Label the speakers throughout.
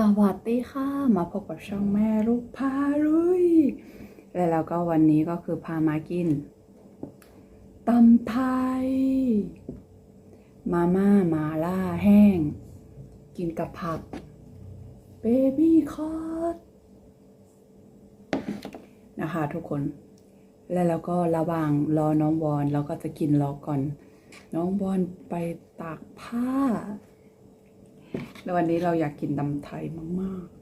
Speaker 1: สวัสดีค่ะ มาพบกับช่องแม่ลูกพาลุย และแล้วก็วันนี้ก็คือพามากินตำไทย มาม่ามาล่าแห้ง กินกับผัก เบบี้คอร์นะคะทุกคน และแล้วก็ระหว่างรอน้องวอนเราก็จะกินรอก่อน น้องวอนไปตากผ้า แล้ววันนี้เราอยากกินตำไทยมากๆ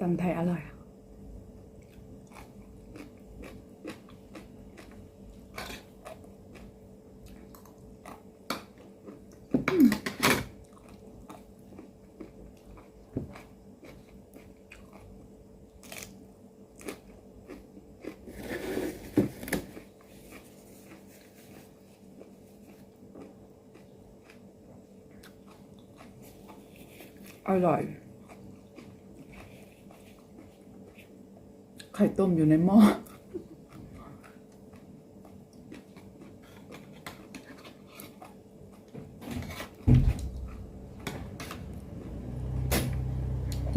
Speaker 1: ตำไทยอร่อย อร่อย ไข่ต้มอยู่ในหม้อ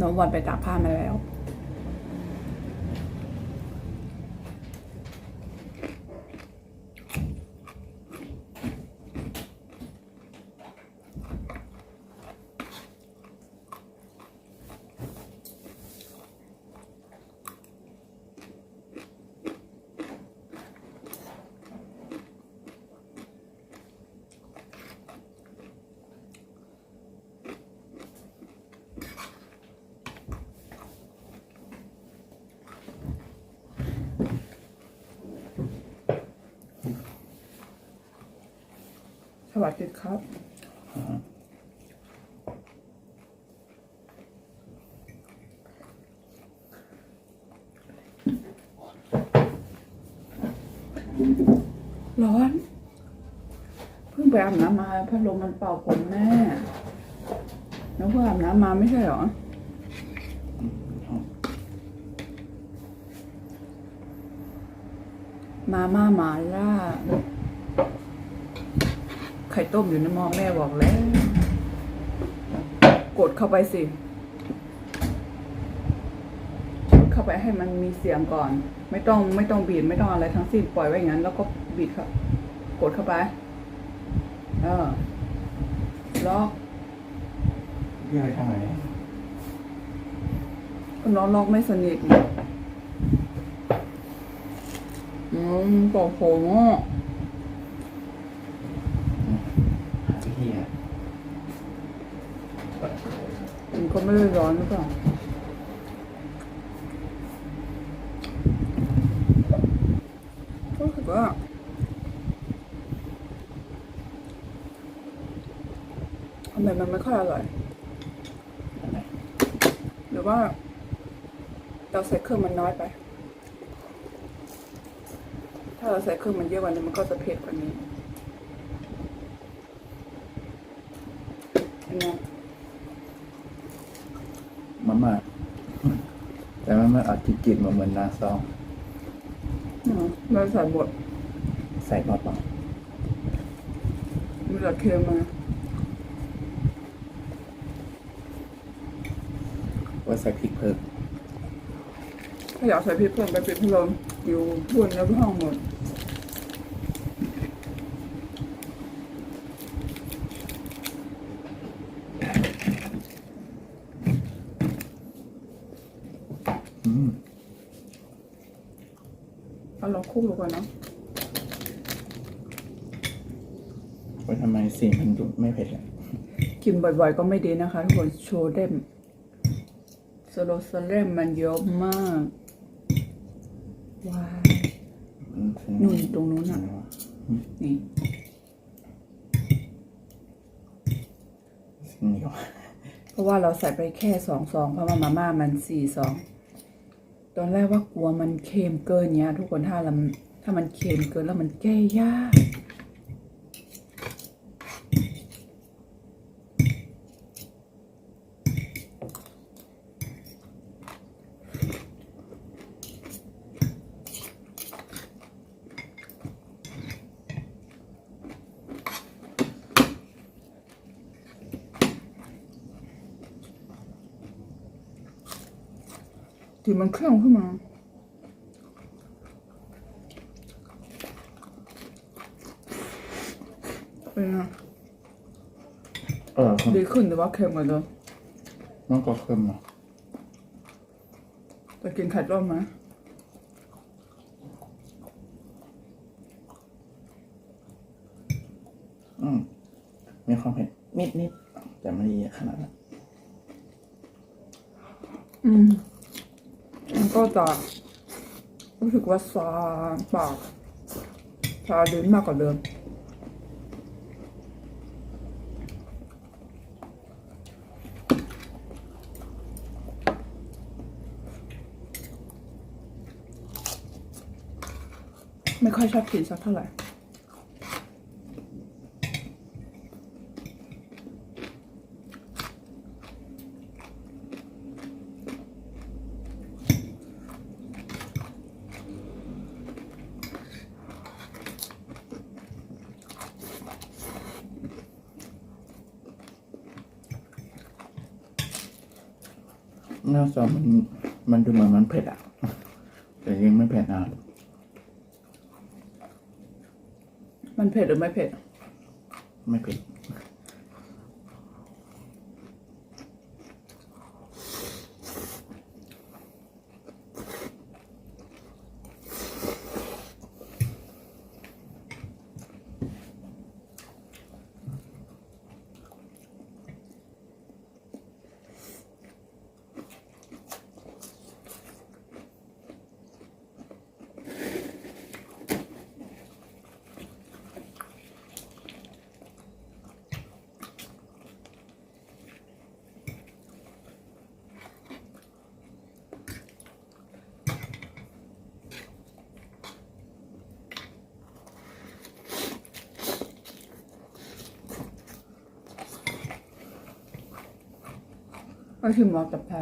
Speaker 1: น้องวันไปตากผ้ามาแล้ว สวัสดีครับ ร้อน เพิ่งไปอาบน้ำมาพัดลมมันเป่าผมแม่น้องเพิ่งอาบน้ำมาไม่ใช่หรอมาม่ามาล่า ไข่ต้มอยู่ในหม้อแม่บอกแล้ว กดเข้าไปสิกดเข้าไปให้มันมีเสียงก่อน ไม่ต้องไม่ต้องบีดไม่ต้องอะไรทั้งสิ้นปล่อยไว้อย่างนั้น แล้วก็บีดครับกดเข้าไป เออล็อก
Speaker 2: พี่อะไรทางไหน
Speaker 1: ก็น้องล็อกไม่สนิทอืมปอกผมอะ
Speaker 2: หาวิธีอะ
Speaker 1: มัน ก็ไม่ได้ร้อนหรือเปล่ารู้สึกว่าทำไมมันไม่ค่อยอร่อย
Speaker 2: ห
Speaker 1: รือว่า เราใส่เครื่องมันน้อยไป ถ้าเราใส่เครื่องมันเยอะกว่านี้มันก็จะเผ็ดกว่านี้อันนี้
Speaker 2: มาม่าแต่มันมันเอาจิตๆมาเหมือนนาซอง
Speaker 1: อืมเราใส่บด
Speaker 2: ใส่เบา
Speaker 1: มันจะเค็มมา
Speaker 2: ๆว่าใส่พริกเพิ่ม
Speaker 1: ถ้าอยากใส่พริกเพิ่มไปปิดพัดลมอยู่บนแล้วห้องหมด เอาลองคลุกดูก่อนเนาะ
Speaker 2: ว่าทำไมสีมันดูไม่เผ็ดอะ
Speaker 1: กินบ่อยๆ ก็ไม่ดีนะคะทุกคนโชว์เดมโซโลสเลมมันเยอะมากว้าวนู่นตรงนู้นน่ะนี่
Speaker 2: เหนียว
Speaker 1: เพราะว่าเราใส่ไปแค่สองซองเพราะว่ามาม่ามันสี่ซอง ตอนแรกว่ากลัวมันเค็มเกินเนี้ย ทุกคนถ้าเราถ้ามันเค็มเกินแล้วมันแก้ยาก ที่มันเครื่องขึ้นมา เป็นไง
Speaker 2: เออครับ
Speaker 1: ดีขึ้นหรือว่าเค็มกว่าเดิม
Speaker 2: มันก็เค็มนะ
Speaker 1: จะกินไข่ต้มไหม
Speaker 2: อืมมีความเผ็ดนิดนิดๆแต่ไม่ได้เยอะขนาดนั้น
Speaker 1: อืมมัน ก็จะรู้สึกว่าซาปากชาลิ้นมากกว่าเดิมไม่ค่อยชอบกินสักเท่าไหร่
Speaker 2: เนื้อซอสมันมันดูเหมือนมันเผ็ดอะ แต่จริงไม่เผ็ดนะ
Speaker 1: มันเผ็ดหรือไม่เผ็ด
Speaker 2: ไม่เผ็ด
Speaker 1: ก็ชิมรสจับแพ้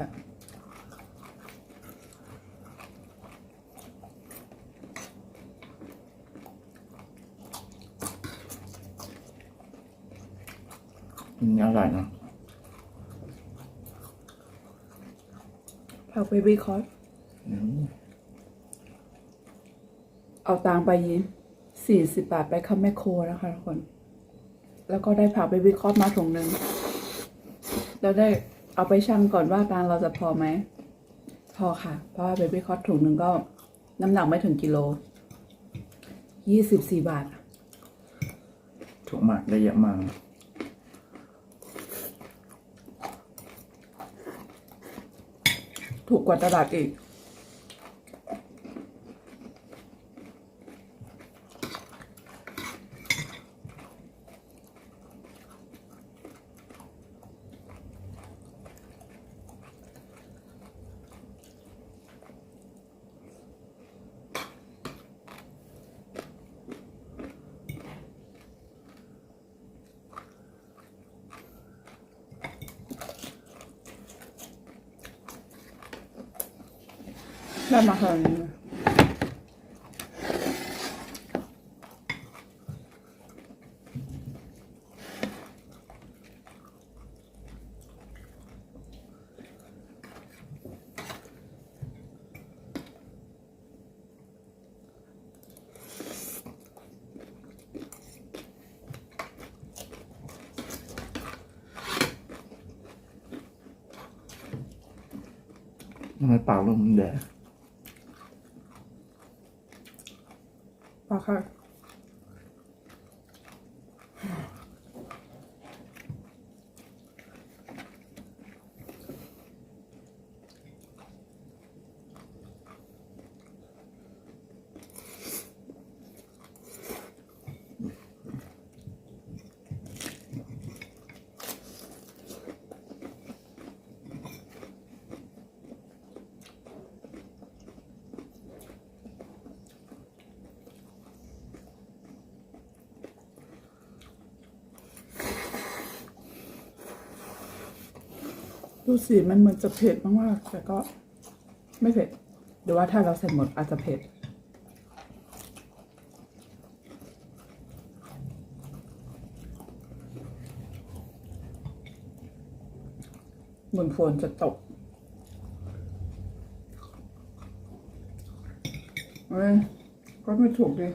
Speaker 2: อันนี้อร่อยนะ
Speaker 1: ผักเบบี้คอร์ส
Speaker 2: อืม
Speaker 1: เอาตังค์ไปสี่สิบบาทไปคัมแมคโครนะคะทุกคน แล้วก็ได้ผักเบบี้คอร์สมาถุงหนึ่งแล้วได้ เอาไปชั่งก่อนว่าตังค์เราจะพอไหม พอค่ะ เพราะว่าเบบี้คอร์สถุงหนึ่งก็ น้ำหนักไม่ถึงกิโลยี่สิบสี่บาท
Speaker 2: ถูกมากได้เยอะมากนะ
Speaker 1: ถูกกว่าตลาดอีก ได้มาขนาด นี้เดูสิมันเหมือนจะเผ็ดมากๆแต่ก็ไม่เผ็ดเดี๋ยวว่าถ้าเราใส่หมดอาจจะเผ็ดเหมือนฝนจะตกเอ้ยก็ไม่ถูกดิ